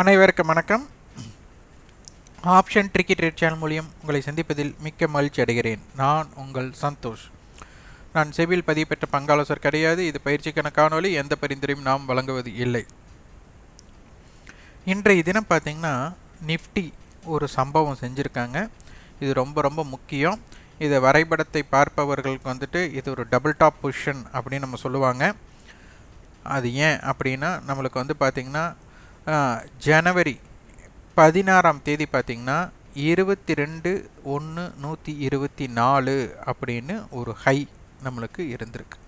அனைவருக்கும் வணக்கம். Option tricky trade channel மூலியம் உங்களை சந்திப்பதில் மிக்க மகிழ்ச்சி அடைகிறேன். நான் உங்கள் சந்தோஷ். நான் செவில் பதிவு பெற்ற பங்காலோசர் கிடையாது. இது பயிற்சிக்கான காணொளி. எந்த பரிந்துரையும் நாம் வழங்குவது இல்லை. இன்றைய தினம் பார்த்தீங்கன்னா நிஃப்டி ஒரு சம்பவம் செஞ்சுருக்காங்க. இது ரொம்ப ரொம்ப முக்கியம். இதை வரைபடத்தை பார்ப்பவர்களுக்கு வந்துட்டு இது ஒரு டபுள் டாப் பொசிஷன் அப்படின்னு நம்ம சொல்லுவாங்க. அது ஏன் அப்படின்னா நம்மளுக்கு வந்து பார்த்திங்கன்னா ஜனவரி பதினாறாம் தேதி பார்த்திங்கன்னா இருபத்தி ரெண்டு ஒன்று நூற்றி இருபத்தி நாலு அப்படின்னு ஒரு ஹை நம்மளுக்கு இருந்திருக்கு.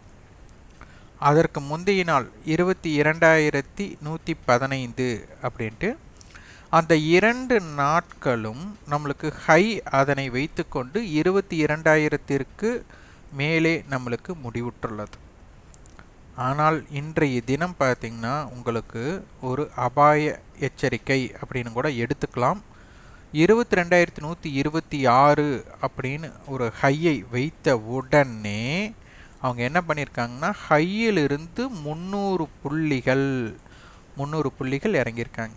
அதற்கு முந்தைய நாள் இருபத்தி இரண்டாயிரத்தி நூற்றி பதினைந்து அப்படின்ட்டு அந்த இரண்டு நாட்களும் நம்மளுக்கு ஹை அதனை வைத்துக்கொண்டு இருபத்தி இரண்டாயிரத்திற்கு மேலே நம்மளுக்கு முடிவுற்றுள்ளது. ஆனால் இன்றைய தினம் பார்த்திங்கன்னா உங்களுக்கு ஒரு அபாய எச்சரிக்கை அப்படின்னு கூட எடுத்துக்கலாம். இருபத்தி ரெண்டாயிரத்தி நூற்றி இருபத்தி ஆறு அப்படின்னு ஒரு ஹையை வைத்த உடனே அவங்க என்ன பண்ணியிருக்காங்கன்னா ஹையிலிருந்து முந்நூறு புள்ளிகள் முந்நூறு புள்ளிகள் இறங்கியிருக்காங்க.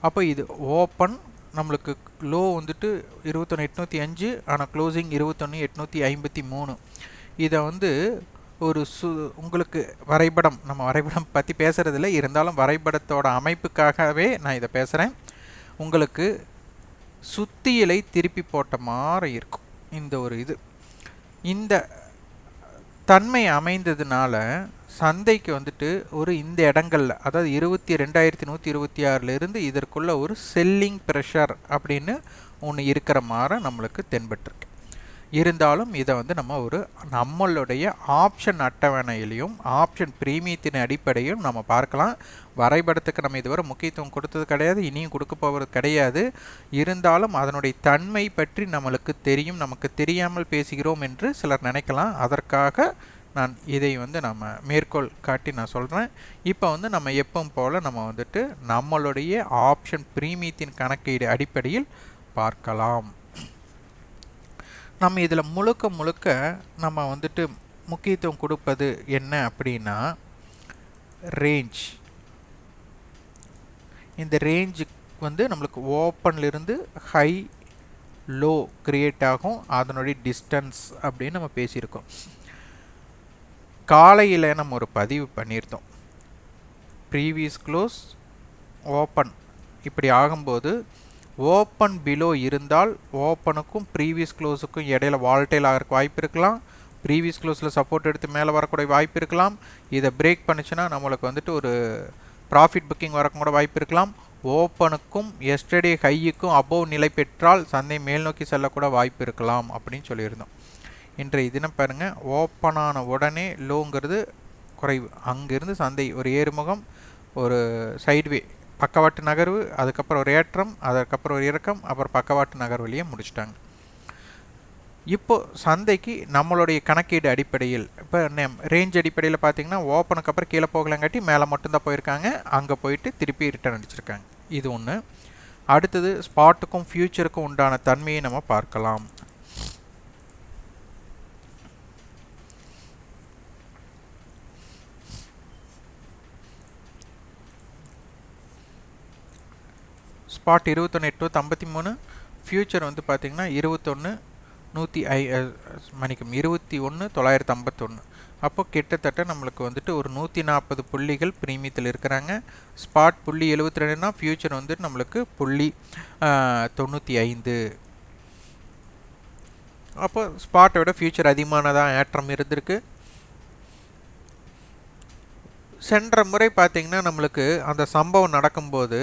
அப்போ இது ஓப்பன் நம்மளுக்கு லோ வந்துட்டு இருபத்தொன்று எட்நூற்றி அஞ்சு ஆனால் க்ளோசிங் இருபத்தொன்று எட்நூற்றி ஐம்பத்தி மூணு. இதை வந்து ஒரு சு உங்களுக்கு வரைபடம் நம்ம வரைபடம் பற்றி பேசுகிறதில்ல இருந்தாலும் வரைபடத்தோட அமைப்புக்காகவே நான் இதை பேசுகிறேன் உங்களுக்கு சுத்தியலை திருப்பி போட்ட மாதிரி இருக்கும் இந்த ஒரு இது. இந்த தன்மை அமைந்ததுனால சந்தைக்கு வந்துட்டு ஒரு இந்த இடங்களில் அதாவது இருபத்தி ரெண்டாயிரத்தி நூற்றி இருபத்தி ஆறிலிருந்து இதற்குள்ள ஒரு செல்லிங் ப்ரெஷர் அப்படின்னு ஒன்று இருக்கிற மாதிரி நம்மளுக்கு தென்பட்டிருக்கு. இருந்தாலும் இதை வந்து நம்ம ஒரு நம்மளுடைய ஆப்ஷன் அட்டவணையிலையும் ஆப்ஷன் பிரீமியத்தின் அடிப்படையும் நம்ம பார்க்கலாம். வரைபடத்துக்கு நம்ம இதுவரை முக்கியத்துவம் கொடுத்தது கிடையாது இனியும் கொடுக்க போவது கிடையாது. இருந்தாலும் அதனுடைய தன்மை பற்றி நம்மளுக்கு தெரியும் நமக்கு தெரியாமல் பேசுகிறோம் என்று சிலர் நினைக்கலாம். அதற்காக நான் இதை வந்து நம்ம மேற்கோள் காட்டி நான் சொல்கிறேன் இப்போ வந்து நம்ம எப்பவும் போல் நம்ம வந்துட்டு நம்மளுடைய ஆப்ஷன் பிரீமியத்தின் கணக்கீடு அடிப்படையில் பார்க்கலாம். நம்ம இதில் முழுக்க முழுக்க நம்ம வந்துட்டு முக்கியத்துவம் கொடுப்பது என்ன அப்படின்னா ரேஞ்ச் இந்த ரேஞ்சு வந்து நம்மளுக்கு ஓப்பன்லேருந்து ஹை லோ க்ரியேட் ஆகும். அதனுடைய டிஸ்டன்ஸ் அப்படின்னு நம்ம பேசியிருக்கோம். காலையில் நம்ம ஒரு பதிவு பண்ணியிருந்தோம். ப்ரீவியஸ் க்ளோஸ் ஓப்பன் இப்படி ஆகும்போது ஓப்பன் பிலோ இருந்தால் ஓப்பனுக்கும் ப்ரீவியஸ் க்ளோஸுக்கும் இடையில வால்டைல் ஆகிறக்கு வாய்ப்பு இருக்கலாம். ப்ரீவியஸ் க்ளோஸில் சப்போர்ட் எடுத்து மேலே வரக்கூடிய வாய்ப்பு இருக்கலாம். இதை பிரேக் பண்ணுச்சுன்னா நம்மளுக்கு வந்துட்டு ஒரு ப்ராஃபிட் புக்கிங் வரக்கும் கூட வாய்ப்பு இருக்கலாம். ஓப்பனுக்கும் எஸ்டர்டே ஹையுக்கும் அபோவ் நிலை பெற்றால் சந்தை மேல் நோக்கி செல்லக்கூட வாய்ப்பு இருக்கலாம் அப்படின்னு சொல்லியிருந்தோம். இன்றைய தினம் பாருங்கள் ஓப்பனான உடனே லோங்கிறது குறைவு. அங்கேருந்து சந்தை ஒரு ஏறுமுகம் ஒரு சைட்வே பக்கவாட்டு நகர்வு அதுக்கப்புறம் ஒரு ஏற்றம் அதுக்கப்புறம் ஒரு இறக்கம் அப்புறம் பக்கவாட்டு நகர்வுலையே முடிச்சிட்டாங்க. இப்போ சந்தைக்கு நம்மளுடைய கணக்கீடு அடிப்படையில் இப்போ ரேஞ்ச் அடிப்படையில் பார்த்தீங்கன்னா ஓப்பனுக்கு அப்புறம் கீழே போகலங்காட்டி மேலே மட்டும்தான் போயிருக்காங்க. அங்கே போயிட்டு திருப்பி ரிட்டர்ன் அடிச்சிருக்காங்க. இது ஒன்று அடுத்தது ஸ்பாட்டுக்கும் ஃப்யூச்சருக்கும் உண்டான தன்மையை நம்ம பார்க்கலாம். ஸ்பாட் இருபத்தொன்று எட்நூற்றி ஐம்பத்தி மூணு ஃப்யூச்சர் வந்து பார்த்திங்கன்னா இருபத்தொன்று நூற்றி ஐ மணிக்கும் இருபத்தி ஒன்று தொள்ளாயிரத்து ஐம்பத்தொன்று அப்போ கிட்டத்தட்ட நம்மளுக்கு வந்துட்டு ஒரு நூற்றி நாற்பது புள்ளிகள் ப்ரீமியத்தில் இருக்கிறாங்க. ஸ்பாட் புள்ளி எழுபத்தி ரெண்டுனா ஃப்யூச்சர் வந்து நம்மளுக்கு புள்ளி தொண்ணூற்றி ஐந்து. அப்போ ஸ்பாட்டை விட ஃப்யூச்சர் அதிகமானதாக ஏற்றம் இருந்திருக்கு. சென்ற முறை பார்த்திங்கன்னா நம்மளுக்கு அந்த சம்பவம் நடக்கும்போது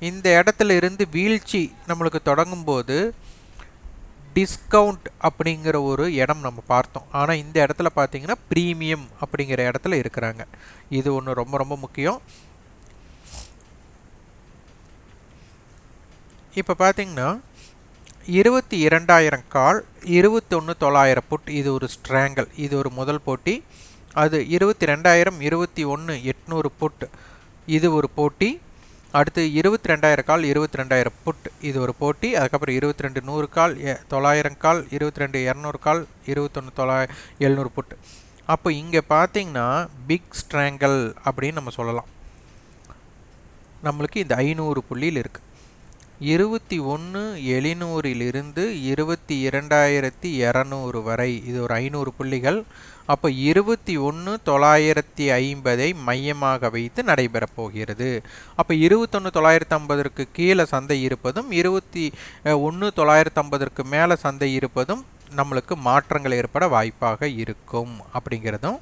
இந்த இடத்துல இருந்து வீழ்ச்சி நம்மளுக்கு தொடங்கும்போது டிஸ்கவுண்ட் அப்படிங்கிற ஒரு இடம் நம்ம பார்த்தோம். ஆனால் இந்த இடத்துல பார்த்தீங்கன்னா ப்ரீமியம் அப்படிங்கிற இடத்துல இருக்கிறாங்க. இது ஒன்று ரொம்ப ரொம்ப முக்கியம். இப்போ பார்த்தீங்கன்னா இருபத்தி இரண்டாயிரம் கால் இருபத்தொன்று தொள்ளாயிரம் புட் இது ஒரு ஸ்ட்ராங்கல் இது ஒரு முதல் போட்டி. அது இருபத்தி ரெண்டாயிரம் இருபத்தி ஒன்று எட்நூறு புட் இது ஒரு போட்டி. அடுத்து இருபத்தி ரெண்டாயிரம் கால் இருபத்தி ரெண்டாயிரம் புட். இது ஒரு போட்டி. அதுக்கப்புறம் இருபத்தி ரெண்டு நூறு கால் தொள்ளாயிரம் கால் இருபத்தி ரெண்டு இரநூறு கால் இருபத்தொன்று தொள்ளாய எழுநூறு புட். அப்போ இங்கே பார்த்தீங்கன்னா பிக் ஸ்ட்ராங்கல் அப்படின்னு நம்ம சொல்லலாம். நம்மளுக்கு இந்த ஐநூறு புள்ளியில் இருக்குது இருபத்தி ஒன்று எழுநூறிலிருந்து இருபத்தி இரண்டாயிரத்தி இரநூறு வரை. இது ஒரு ஐநூறு புள்ளிகள். அப்போ இருபத்தி ஒன்று தொள்ளாயிரத்தி ஐம்பதை மையமாக வைத்து நடைபெறப் போகிறது. அப்போ இருபத்தொன்று தொள்ளாயிரத்தி ஐம்பதற்கு கீழே சந்தை இருப்பதும் இருபத்தி ஒன்று தொள்ளாயிரத்தி ஐம்பதற்கு மேலே சந்தை இருப்பதும் நம்மளுக்கு மாற்றங்கள் ஏற்பட வாய்ப்பாக இருக்கும் அப்படிங்கிறதும்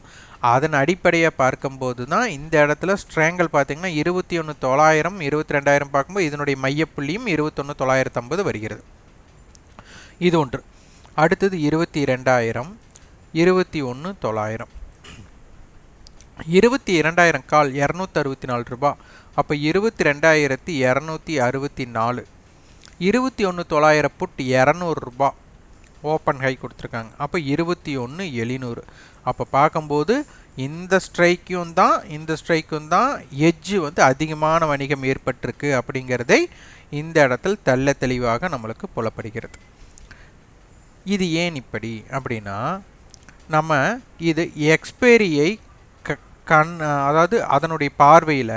அதன் அடிப்படையை பார்க்கும்போது தான் இந்த இடத்துல ஸ்ட்ரேங்கல் பார்த்திங்கன்னா இருபத்தி ஒன்று தொள்ளாயிரம் இருபத்தி ரெண்டாயிரம் பார்க்கும்போது இதனுடைய மையப்புள்ளியும் இருபத்தொன்று தொள்ளாயிரத்து ஐம்பது வருகிறது. இது ஒன்று. அடுத்தது இருபத்தி ரெண்டாயிரம் இருபத்தி ஒன்று தொள்ளாயிரம். இருபத்தி இரண்டாயிரம் கால் இரநூத்தி அறுபத்தி நாலு ரூபா. அப்போ இருபத்தி ரெண்டாயிரத்தி இரநூத்தி அறுபத்தி நாலு. இருபத்தி ஒன்று தொள்ளாயிரம் புட் இரநூறுபா ஓப்பன் ஹை கொடுத்துருக்காங்க. அப்போ இருபத்தி ஒன்று எழுநூறு. அப்போ பார்க்கும்போது இந்த ஸ்ட்ரைக்கும் தான் இந்த ஸ்ட்ரைக்கும் தான் எஜ்ஜு வந்து அதிகமான வணிகம் ஏற்பட்டிருக்கு அப்படிங்கிறதை இந்த இடத்தில் தள்ள தெளிவாக நம்மளுக்கு புலப்படுகிறது. இது ஏன் இப்படி அப்படின்னா நம்ம இது எக்ஸ்பைரியை க கண் அதாவது அதனுடைய பார்வையில்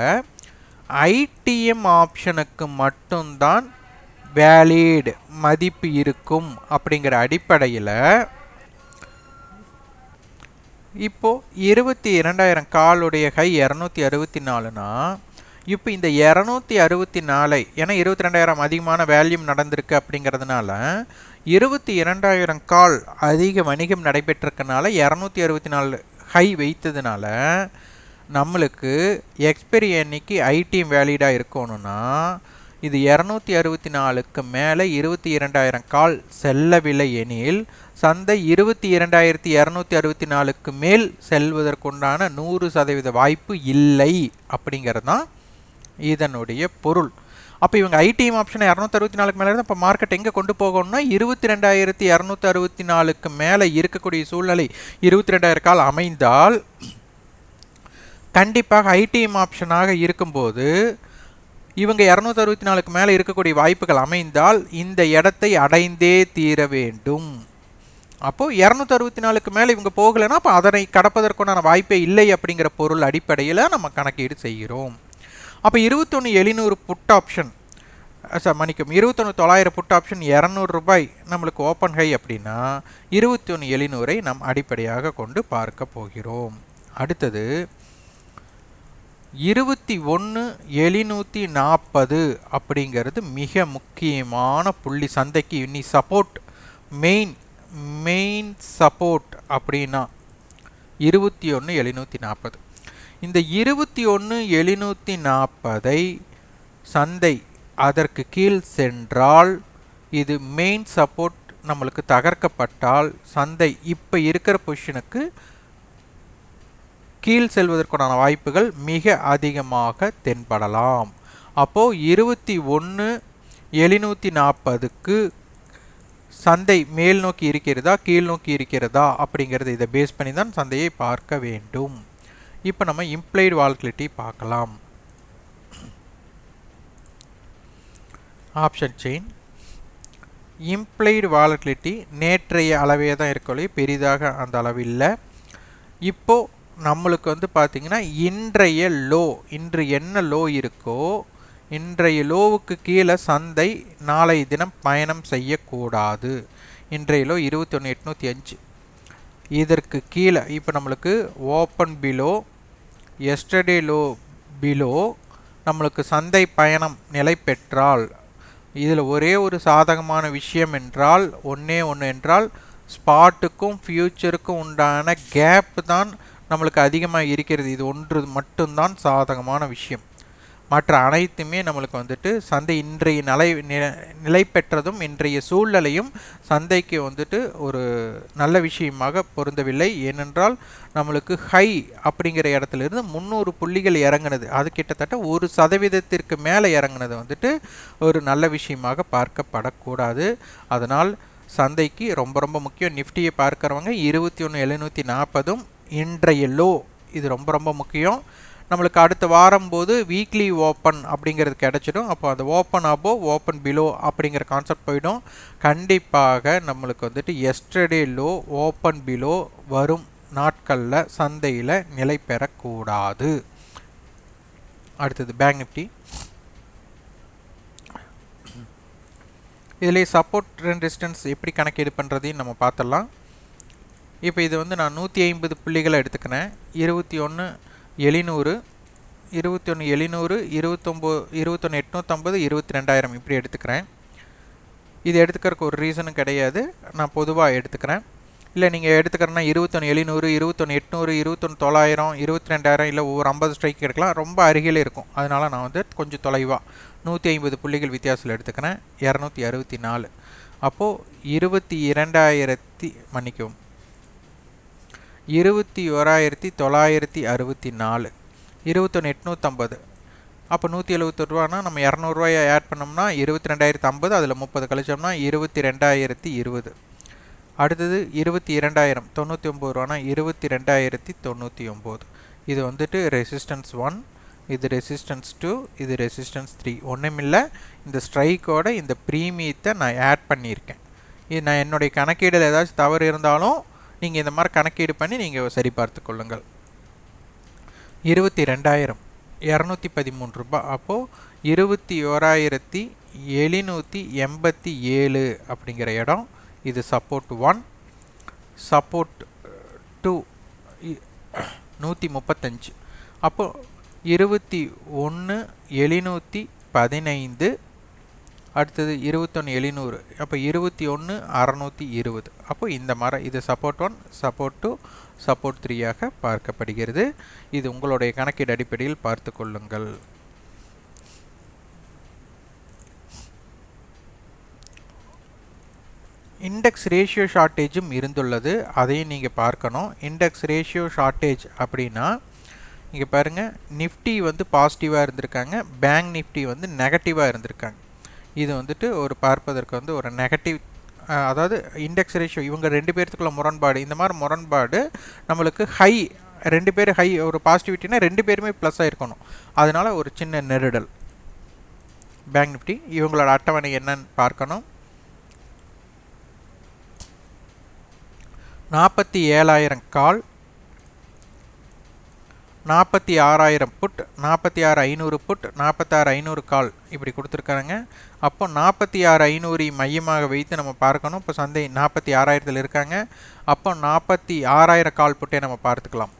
ஐடிஎம் ஆப்ஷனுக்கு மட்டும்தான் வேலிட் மதிப்பு இருக்கும் அப்படிங்கிற அடிப்படையில் இப்போது இருபத்தி இரண்டாயிரம் காலுடைய ஹை இரநூத்தி அறுபத்தி நாலுனா இப்போ இந்த இரநூத்தி அறுபத்தி நாலை ஏன்னா இருபத்தி ரெண்டாயிரம் அதிகமான வேல்யூம் நடந்திருக்கு அப்படிங்கிறதுனால இருபத்தி இரண்டாயிரம் கால் அதிக வணிகம் நடைபெற்றிருக்கனால இரநூத்தி அறுபத்தி நாலு ஹை வைத்ததுனால நம்மளுக்கு எக்ஸ்பெரி அன்னைக்கு ஐடிஎம் வேலிடாக இருக்கணும்னா இது இரநூத்தி அறுபத்தி நாலுக்கு மேலே இருபத்தி இரண்டாயிரம் கால் செல்லவில்லை எனில் சந்தை இருபத்தி இரண்டாயிரத்தி இரநூத்தி அறுபத்தி நாலுக்கு மேல் செல்வதற்குண்டான நூறு சதவீத வாய்ப்பு இல்லை அப்படிங்கிறது தான் இதனுடைய பொருள். அப்போ இவங்க ஐடிஎம் ஆப்ஷன் இரநூத்தி அறுபத்தி நாலுக்கு மேலே இப்போ மார்க்கெட் எங்கே கொண்டு போகணும்னா இருபத்தி ரெண்டாயிரத்தி இரநூத்தி அறுபத்தி நாலுக்கு மேலே இருக்கக்கூடிய சூழ்நிலை இருபத்தி ரெண்டாயிரம் கால் அமைந்தால் கண்டிப்பாக ஐடிஎம் ஆப்ஷனாக இருக்கும்போது இவங்க இரநூத்தி அறுபத்தி நாலுக்கு மேலே இருக்கக்கூடிய வாய்ப்புகள் அமைந்தால் இந்த இடத்தை அடைந்தே தீர வேண்டும். அப்போது இரநூத்தி அறுபத்தி நாலுக்கு மேலே இவங்க போகலைன்னா அப்போ அதனை கடப்பதற்குண்டான வாய்ப்பே இல்லை அப்படிங்கிற பொருள் அடிப்படையில் நம்ம கணக்கீடு செய்கிறோம். அப்போ இருபத்தொன்று எழுநூறு புட் ஆப்ஷன் சார் மன்னிக்கும் இருபத்தொன்று தொள்ளாயிரம் புட் ஆப்ஷன் இரநூறு ரூபாய் நம்மளுக்கு ஓப்பன் ஹை அப்படின்னா இருபத்தொன்று எழுநூறை நாம் அடிப்படையாக கொண்டு பார்க்க போகிறோம். அடுத்தது இருபத்தி ஒன்று எழுநூற்றி நாற்பது அப்படிங்கிறது மிக முக்கியமான புள்ளி சந்தைக்கு இன்னி சப்போர்ட் மெயின் மெயின் சப்போர்ட் அப்படின்னா இருபத்தி ஒன்று எழுநூற்றி நாற்பது. இந்த இருபத்தி ஒன்று எழுநூற்றி நாற்பதை சந்தை அதற்கு கீழ் சென்றால் இது மெயின் சப்போர்ட் நம்மளுக்கு தகர்க்கப்பட்டால் சந்தை இப்போ இருக்கிற பொசிஷனுக்கு கீழ் செல்வதற்கான வாய்ப்புகள் மிக அதிகமாக தென்படலாம். அப்போது இருபத்தி ஒன்று எழுநூற்றி நாற்பதுக்கு சந்தை மேல் நோக்கி இருக்கிறதா கீழ் நோக்கி இருக்கிறதா அப்படிங்கிறது இதை பேஸ் பண்ணி தான் சந்தையை பார்க்க வேண்டும். இப்போ நம்ம இம்ப்ளைடு வால்டிலிட்டி பார்க்கலாம். ஆப்ஷன் செயின் இம்ப்ளைடு வாலட்டிலிட்டி நேற்றைய அளவே தான் இருக்கொள்ளி பெரிதாக அந்த அளவு இல்லை. இப்போது நம்மளுக்கு வந்து பார்த்திங்கன்னா இன்றைய லோ இன்று என்ன லோ இருக்கோ இன்றைய லோவுக்கு கீழே சந்தை நாளை தினம் பயணம் செய்யக்கூடாது. இன்றைய லோ இருபத்தி ஒன்று எட்நூற்றி அஞ்சு. இதற்கு கீழே இப்போ நம்மளுக்கு open below yesterday low below நம்மளுக்கு சந்தை பயணம் நிலை பெற்றால் இதில் ஒரே ஒரு சாதகமான விஷயம் என்றால் ஒன்றே ஒன்று என்றால் ஸ்பாட்டுக்கும் ஃப்யூச்சருக்கும் உண்டான கேப் தான் நம்மளுக்கு அதிகமாக இருக்கிறது. இது ஒன்று மட்டும்தான் சாதகமான விஷயம். மற்ற அனைத்துமே நம்மளுக்கு வந்துட்டு சந்தை இன்றைய நிலை நிலை பெற்றதும் இன்றைய சூழ்நிலையும் சந்தைக்கு வந்துட்டு ஒரு நல்ல விஷயமாக பொருந்தவில்லை. ஏனென்றால் நம்மளுக்கு ஹை அப்படிங்கிற இடத்துலேருந்து முந்நூறு புள்ளிகள் இறங்குனது. அது கிட்டத்தட்ட ஒரு சதவீதத்திற்கு மேலே இறங்குனது வந்துட்டு ஒரு நல்ல விஷயமாக பார்க்கப்படக்கூடாது. அதனால் சந்தைக்கு ரொம்ப ரொம்ப முக்கியம். நிஃப்டியை பார்க்குறவங்க இருபத்தி ஒன்று எழுநூற்றி நாற்பதும் இன்றைய லோ. இது ரொம்ப ரொம்ப முக்கியம். நம்மளுக்கு அடுத்த வாரம் போது வீக்லி ஓப்பன் அப்படிங்கிறது கிடச்சிடும். அப்போ அது ஓப்பன் ஆபோ ஓப்பன் பிலோ அப்படிங்கிற கான்செப்ட் போயிடும். கண்டிப்பாக நம்மளுக்கு வந்துட்டு எஸ்டர்டே லோ ஓப்பன் பிலோ வரும் நாட்களில் சந்தையில் நிலை பெறக்கூடாது. அடுத்தது பேங்க் நிஃப்டி இதிலே சப்போர்ட் அண்ட் ரெசிஸ்டன்ஸ் எப்படி கணக்கீடு பண்ணுறதையும் நம்ம பார்த்துடலாம். இப்போ இது வந்து நான் நூற்றி ஐம்பது புள்ளிகளை எடுத்துக்கினேன் இருபத்தி ஒன்று எழுநூறு இருபத்தி ஒன்று எழுநூறு இருபத்தொம்போ இருபத்தொன்று எட்நூற்றம்பது இருபத்தி ரெண்டாயிரம் இப்படி எடுத்துக்கிறேன். இது எடுத்துக்கிறதுக்கு ஒரு ரீசனும் கிடையாது. நான் பொதுவாக எடுத்துக்கிறேன். இல்லை நீங்கள் எடுத்துக்கிறேன்னா இருபத்தொன்று எழுநூறு இருபத்தொன்று எட்நூறு இருபத்தொன்று தொள்ளாயிரம் இருபத்தி ரெண்டாயிரம் இல்லை ஒவ்வொரு ஐம்பது ஸ்ட்ரைக் எடுக்கலாம். ரொம்ப அருகில் இருக்கும். அதனால் நான் வந்து கொஞ்சம் தொலைவாக நூற்றி ஐம்பது புள்ளிகள் வித்தியாசத்தில் எடுத்துக்கிறேன். இரநூத்தி அறுபத்தி நாலு. அப்போது இருபத்தி இரண்டாயிரத்தி மன்னிக்கவும் இருபத்தி ஓராயிரத்தி தொள்ளாயிரத்தி அறுபத்தி நாலு. இருபத்தொன்று எட்நூற்றம்பது அப்போ நூற்றி எழுபத்தொரு ரூபானா நம்ம இரநூறுவாயை ஆட் பண்ணோம்னா இருபத்தி ரெண்டாயிரத்தி ஐம்பது அதில் முப்பது கழிச்சோம்னா இருபத்தி ரெண்டாயிரத்தி இருபது. அடுத்தது இருபத்தி இரண்டாயிரம் தொண்ணூற்றி ஒம்பது ரூபானா இருபத்தி ரெண்டாயிரத்தி தொண்ணூற்றி ஒம்பது இது வந்துட்டு ரெசிஸ்டன்ஸ் ஒன் இது ரெசிஸ்டன்ஸ் டூ இது ரெசிஸ்டன்ஸ் த்ரீ ஒன்றுமில்லை இந்த ஸ்ட்ரைக்கோட இந்த ப்ரீமியத்தை நான் ஆட் பண்ணியிருக்கேன். இது நான் என்னுடைய கணக்கீடில் ஏதாச்சும் தவறு இருந்தாலும் நீங்கள் இந்த மாதிரி கணக்கீடு பண்ணி நீங்கள் சரி பார்த்து கொள்ளுங்கள். இருபத்தி ரெண்டாயிரம் இரநூத்தி பதிமூணு ரூபாய் அப்போது இருபத்தி ஓராயிரத்தி எழுநூற்றி எண்பத்தி ஏழு அப்படிங்கிற இடம். இது support one support two uh, நூற்றி முப்பத்தஞ்சு அப்போது இருபத்தி ஒன்று எழுநூற்றி பதினைந்து அடுத்தது இருபத்தொன்று எழுநூறு. அப்போ இருபத்தி ஒன்று அறநூற்றி இருபது. அப்போ இந்த மாதிரி இது support one support two support த்ரீயாக பார்க்கப்படுகிறது. இது உங்களுடைய கணக்கீடு அடிப்படையில் பார்த்து கொள்ளுங்கள். இண்டெக்ஸ் ரேஷியோ ஷார்ட்டேஜும் இருந்துள்ளது. அதையும் நீங்கள் பார்க்கணும். இண்டெக்ஸ் ரேஷியோ ஷார்ட்டேஜ் அப்படின்னா இங்கே பாருங்கள் நிஃப்டி வந்து பாசிட்டிவாக இருந்திருக்காங்க. பேங்க் நிஃப்டி வந்து நெகட்டிவாக இருந்திருக்காங்க. இது வந்துட்டு ஒரு பார்ப்பதற்கு வந்து ஒரு நெகட்டிவ் அதாவது இண்டெக்ஸ் ரேஷியோ இவங்க ரெண்டு பேர்த்துக்குள்ள முரண்பாடு இந்த மாதிரி முரண்பாடு நம்மளுக்கு ஹை ரெண்டு பேர் ஹை ஒரு பாசிட்டிவிட்டினா ரெண்டு பேருமே ப்ளஸ்ஸாக இருக்கணும் அதனால் ஒரு சின்ன நெருடல். பேங்க் நிஃப்டி இவங்களோட அட்டவணை என்னன்னு பார்க்கணும். நாற்பத்தி ஏழாயிரம் கால் நாற்பத்தி ஆறாயிரம் புட் நாற்பத்தி ஆறு ஐநூறு புட் நாற்பத்தாறு ஐநூறு கால் இப்படி கொடுத்துருக்காங்க. அப்போ நாற்பத்தி ஆறு ஐநூறு மையமாக வைத்து நம்ம பார்க்கணும். இப்போ சந்தை நாற்பத்தி ஆறாயிரத்தில் இருக்காங்க. அப்போ நாற்பத்தி ஆறாயிரம் கால் புட்டே நம்ம பார்த்துக்கலாம்.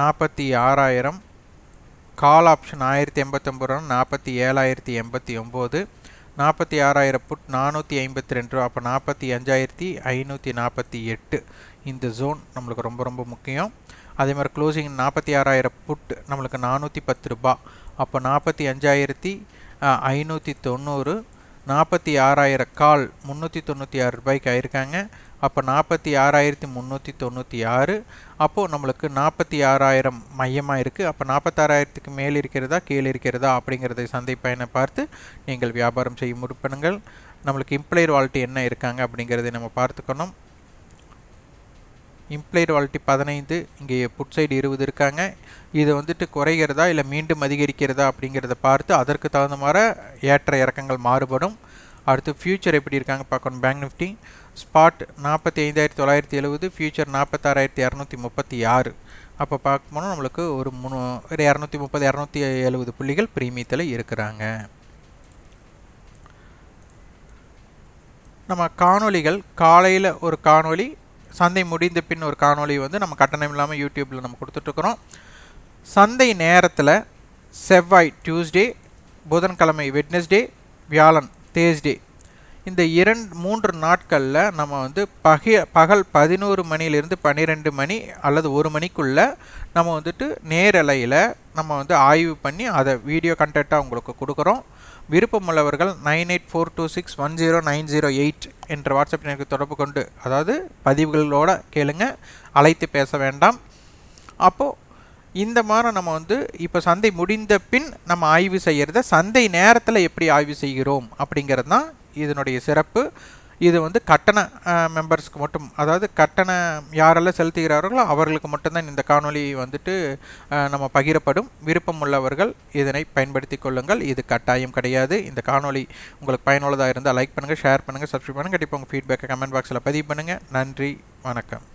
நாற்பத்தி ஆறாயிரம் கால் ஆப்ஷன் ஆயிரத்தி எண்பத்தொம்பது ரூபா நாற்பத்தி ஏழாயிரத்தி எண்பத்தி ஒம்பது. நாற்பத்தி ஆறாயிரம் புட் நானூற்றி ஐம்பத்தி ரெண்டு ரூபா. அப்போ நாற்பத்தி அஞ்சாயிரத்தி ஐநூற்றி நாற்பத்தி எட்டு. இந்த ஜோன் நம்மளுக்கு ரொம்ப ரொம்ப முக்கியம். அதே மாதிரி க்ளோசிங் நாற்பத்தி ஆறாயிரம் புட் நம்மளுக்கு நானூற்றி பத்து ரூபா. அப்போ நாற்பத்தி அஞ்சாயிரத்தி ஐநூற்றி தொண்ணூறு. நாற்பத்தி ஆறாயிரம் கால் முந்நூற்றி தொண்ணூற்றி ஆறு ரூபாய்க்கு ஆயிருக்காங்க. அப்போ நாற்பத்தி ஆறாயிரத்தி முந்நூற்றி தொண்ணூற்றி ஆறு. அப்போது நம்மளுக்கு நாற்பத்தி ஆறாயிரம் மையமாக இருக்குது அப்போ நாற்பத்தாறாயிரத்துக்கு மேல் இருக்கிறதா கீழே இருக்கிறதா அப்படிங்கிறத சந்தை பயனை பார்த்து நீங்கள் வியாபாரம் செய்ய உறுப்பினங்கள் நம்மளுக்கு இம்ப்ளயர் வால்ட்டி என்ன இருக்காங்க அப்படிங்கிறதை நம்ம பார்த்துக்கணும். இம்ப்ளைடு வால்ட்டி பதினைந்து இங்கே புட் சைடு இருபது இருக்காங்க. இது வந்துட்டு குறைகிறதா இல்லை மீண்டும் அதிகரிக்கிறதா அப்படிங்கிறத பார்த்து அதற்கு தகுந்த மாதிரி ஏற்ற இறக்கங்கள் மாறுபடும். அடுத்து ஃப்யூச்சர் எப்படி இருக்காங்க பார்க்கணும். பேங்க் நிஃப்டி ஸ்பாட் நாற்பத்தி ஐந்தாயிரத்தி தொள்ளாயிரத்தி எழுபது ஃபியூச்சர் நாற்பத்தாறாயிரத்தி இரநூத்தி முப்பத்தி ஆறு. அப்போ பார்க்கும்போது நம்மளுக்கு ஒரு மூணு ஒரு இரநூத்தி முப்பது இரநூத்தி எழுபது புள்ளிகள் பிரீமியத்தில் இருக்கிறாங்க. நம்ம காணொளிகள் காலையில் ஒரு காணொளி சந்தை முடிந்த பின் ஒரு காணொளி வந்து நம்ம கட்டணம் இல்லாமல் யூடியூப்பில் நம்ம கொடுத்துட்ருக்குறோம். சந்தை நேரத்தில் செவ்வாய் டியூஸ்டே புதன்கிழமை வெட்னஸ்டே வியாழன் தேர்ஸ்டே இந்த இரண்டு மூன்று நாட்களில் நம்ம வந்து பகி பகல் பதினோரு மணிலேருந்து பன்னிரெண்டு மணி அல்லது ஒரு மணிக்குள்ளே நம்ம வந்துட்டு நேரலையில் நம்ம வந்து ஆய்வு பண்ணி அதை வீடியோ கண்டெக்டாக உங்களுக்கு கொடுக்குறோம். விருப்பமுள்ளவர்கள் nine eight four two six one zero nine zero eight என்ற வாட்ஸ்அப் எனக்கு தொடர்பு கொண்டு அதாவது பதிவுகளோட கேளுங்க அழைத்து பேச வேண்டாம். அப்போது இந்த மாதிரி நம்ம வந்து இப்போ சந்தை முடிந்த பின் நம்ம ஆய்வு செய்கிறத சந்தை நேரத்தில் எப்படி ஆய்வு செய்கிறோம் அப்படிங்கிறது தான் இதனுடைய சிறப்பு. இது வந்து கட்டண மெம்பர்ஸ்க்கு மட்டும் அதாவது கட்டணம் யாரெல்லாம் செலுத்துகிறார்களோ அவர்களுக்கு மட்டும்தான் இந்த காணொலி வந்துட்டு நம்ம பகிரப்படும். விருப்பம் உள்ளவர்கள் இதனை பயன்படுத்தி கொள்ளுங்கள். இது கட்டாயம் கிடையாது. இந்த காணொலி உங்களுக்கு பயனுள்ளதாக இருந்தால் லைக் பண்ணுங்கள் ஷேர் பண்ணுங்கள் சப்ஸ்கிரைப் பண்ணுங்கள் கண்டிப்பாக உங்கள் ஃபீட்பேக்கை கமெண்ட் பாக்ஸில் பதிவு பண்ணுங்கள் நன்றி வணக்கம்.